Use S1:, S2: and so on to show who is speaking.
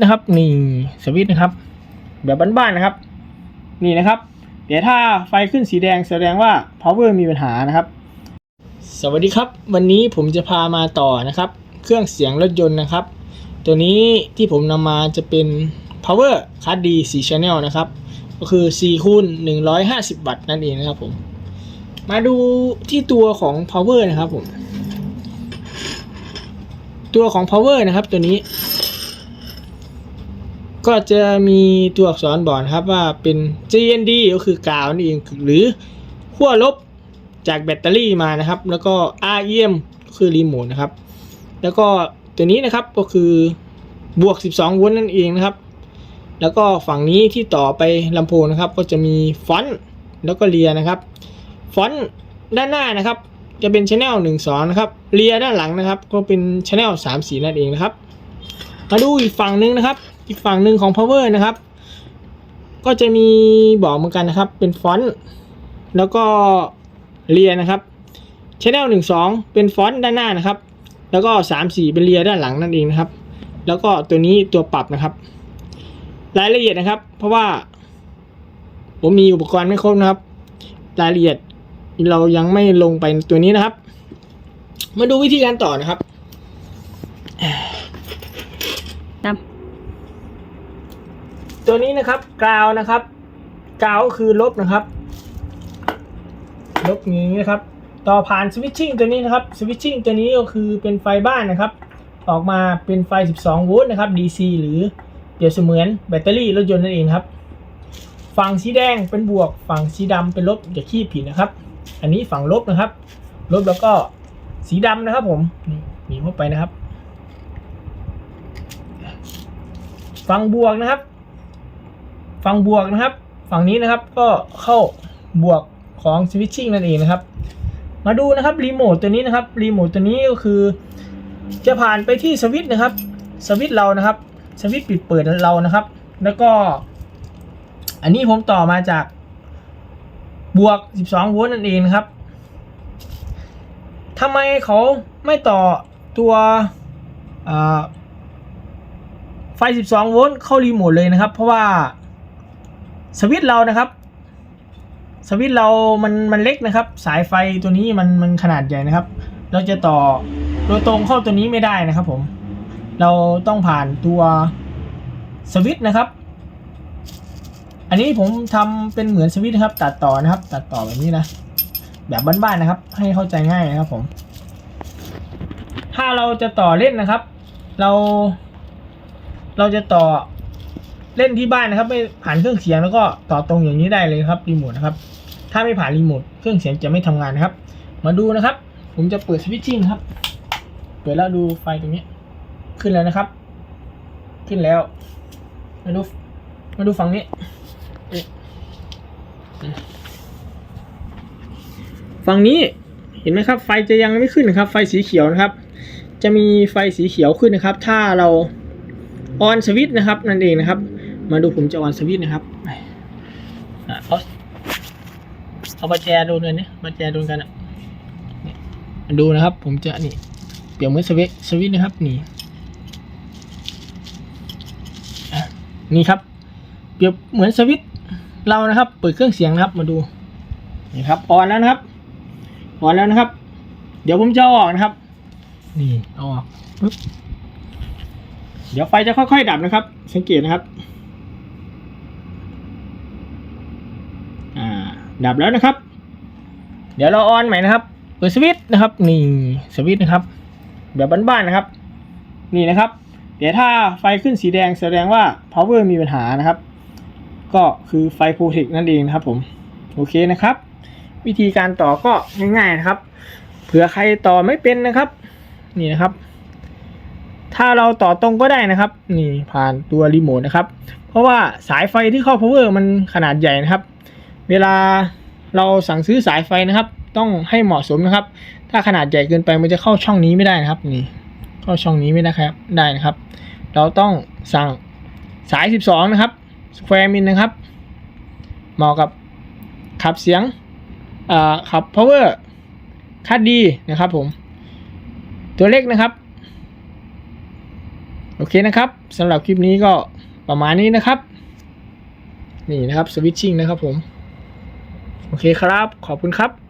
S1: นะครับ นี่สวิตช์นะครับ แบบบ้านๆนะครับ นี่นะครับ เดี๋ยวถ้าไฟขึ้นสีแดงแสดงว่า power มีปัญหานะครับ สวัสดีครับ วันนี้ผมจะพามาต่อนะครับ เครื่องเสียงรถยนต์นะครับ ตัวนี้ที่ผมนำมาจะเป็น power card D 4 channel นะครับ ก็คือ4คูณ150 วัตต์นั่นเองนะครับผมมาดูที่ตัวของ power นะครับผม ตัวของ power นะครับ ตัวนี้ ก็จะมีตัวอักษรบอกนะครับว่าเป็น GND ก็คือกาวนั่นเองหรือขั้วลบจากแบตเตอรี่มานะครับ แล้วก็ REM ก็คือรีโมทนะครับ แล้วก็ตัวนี้นะครับก็คือบวก 12 โวลต์นั่นเองนะครับ แล้วก็ฝั่งนี้ที่ต่อไปลำโพงนะครับ ก็จะมีฟอนต์แล้วก็เลียนะครับ ฟอนต์ด้านหน้านะครับ จะเป็นช anel 1 2 นะครับเลียด้านหลังนะครับ ก็เป็นช anel 3 4 นั่นเองนะครับ มาดูอีกฝั่งหนึ่งนะครับ อีกฝั่งหนึ่งของ power นะครับ ก็จะมีบอกเหมือนกันนะครับ เป็นฟอนต์แล้วก็เลียนะครับช anel 1 2 เป็นฟอนต์ด้านหน้านะครับ แล้วก็ 3 4 เป็นเลียด้านหลังนั่นเองนะครับ แล้วก็ตัวนี้ตัวปรับนะครับ รายละเอียดนะครับ เพราะว่า ผมมีอุปกรณ์ไม่ครบนะครับ รายละเอียดเรายังไม่ลงไปตัวนี้นะครับ มาดูวิธีการต่อนะครับ
S2: ด
S1: ตัวนี้นะครับกาวนะครับกาวก็คือลบนะครับ ลบอย่างนี้นะครับ ต่อผ่านสวิตชิ่งตัวนี้นะครับสวิตชิ่งตัวนี้ก็คือเป็นไฟบ้านนะครับ ออกมาเป็นไฟ 12 โวลต์นะครับ DC หรือเปรียบเสมือนแบตเตอรี่รถยนต์นั่นเองครับ ฝั่งสีแดงเป็นบวก ฝั่งสีดำเป็นลบอย่าขี้ผิดนะครับ อันนี้ฝั่งลบนะครับ ลบแล้วก็สีดำนะครับผมนี่หนีเข้าไปนะครับ ฝั่งบวกนะครับ ฝั่งบวกนะครับ ฝั่งนี้นะครับก็เข้าบวกของสวิตชิ่งนั่นเองนะครับ มาดูนะครับรีโมทตัวนี้นะครับรีโมทตัวนี้ก็คือ จะผ่านไปที่สวิตช์นะครับสวิตช์เรานะครับสวิตช์ปิดเปิดเรานะครับ แล้วก็ อันนี้ผมต่อมาจากบวก 12 โวลต์นั่นเองครับทำไมเขาไม่ต่อตัวไฟ 12 โวลต์เข้ารีโมทเลยนะครับ เพราะว่า สวิตเรานะครับ สวิตเรามันมันเล็กนะครับ สายไฟตัวนี้มันมันขนาดใหญ่นะครับ เราจะต่อโดยตรงเข้าตัวนี้ไม่ได้นะครับผม เราต้องผ่านตัวสวิตนะครับ อันนี้ผมทำเป็นเหมือนสวิตนะครับ ตัดต่อนะครับ ตัดต่อแบบนี้นะ แบบบ้านๆนะครับ ให้เข้าใจง่ายนะครับผม ถ้าเราจะต่อเล่นนะครับ เรา เราจะต่อ เล่นที่บ้านนะครับ ไม่ผ่านเครื่องเสียงแล้วก็ต่อตรงอย่างนี้ได้เลยครับรีโมทนะครับ ถ้าไม่ผ่านรีโมทเครื่องเสียงจะไม่ทำงานนะครับ มาดูนะครับ ผมจะเปิดสวิตชิ่งครับ เปิดแล้วดูไฟตรงนี้ ขึ้นแล้วนะครับ ขึ้นแล้ว มาดู มาดูฝั่งนี้ฝั่งนี้เห็นไหมครับ ไฟจะยังไม่ขึ้นนะครับ ไฟสีเขียวนะครับ จะมีไฟสีเขียวขึ้นนะครับ ถ้าเราออนสวิตช์นะครับนั่นเองนะครับ มาดูผมจะออนสวิตนะครับเอาเอาประแจโดนกันเนี่ยประแจโดนกันอะดูนะครับ ผมจะนี่เปลี่ยนเหมือนสวิตสวิตนะครับนี่นี่ครับ เปรียบเหมือนสวิตเรานะครับ เปิดเครื่องเสียงนะครับมาดูนี่ครับออนแล้วนะครับออนแล้วนะครับ เดี๋ยวผมจะออกนะครับ นี่อออกปึ๊บเดี๋ยวไฟจะค่อยๆดับนะครับ สังเกตนะครับ อ่า ดับแล้วนะครับ เดี๋ยวเราออนใหม่นะครับเปิดสวิตช์นะครับ นี่สวิตช์นะครับ แบบบ้านๆนะครับ นี่นะครับ เดี๋ยวถ้าไฟขึ้นสีแดงแสดงว่า power มีปัญหานะครับ ก็คือไฟโปรเทคนั่นเองนะครับผมโอเคนะครับ วิธีการต่อก็ง่ายๆนะครับ เผื่อใครต่อไม่เป็นนะครับ นี่นะครับ ถ้าเราต่อตรงก็ได้นะครับ นี่ผ่านตัวรีโมทนะครับ เพราะว่าสายไฟที่เข้า power มันขนาดใหญ่นะครับ เวลา เราสั่งซื้อสายไฟนะครับ ต้องให้เหมาะสมนะครับ ถ้าขนาดใหญ่เกินไปมันจะเข้าช่องนี้ไม่ได้นะครับนี่เข้าช่องนี้ไม่ได้ครับได้นะครับ เราต้องสั่งสาย 12 นะครับสแควร์มินนะครับ เหมาะกับขับเสียงขับพ power คัดดีนะครับผม ตัวเลขนะครับ โอเคนะครับสำหรับคลิปนี้ก็ประมาณนี้นะครับ นี่นะครับสวิตชิ่งนะครับผม โอเคครับ ขอบคุณครับ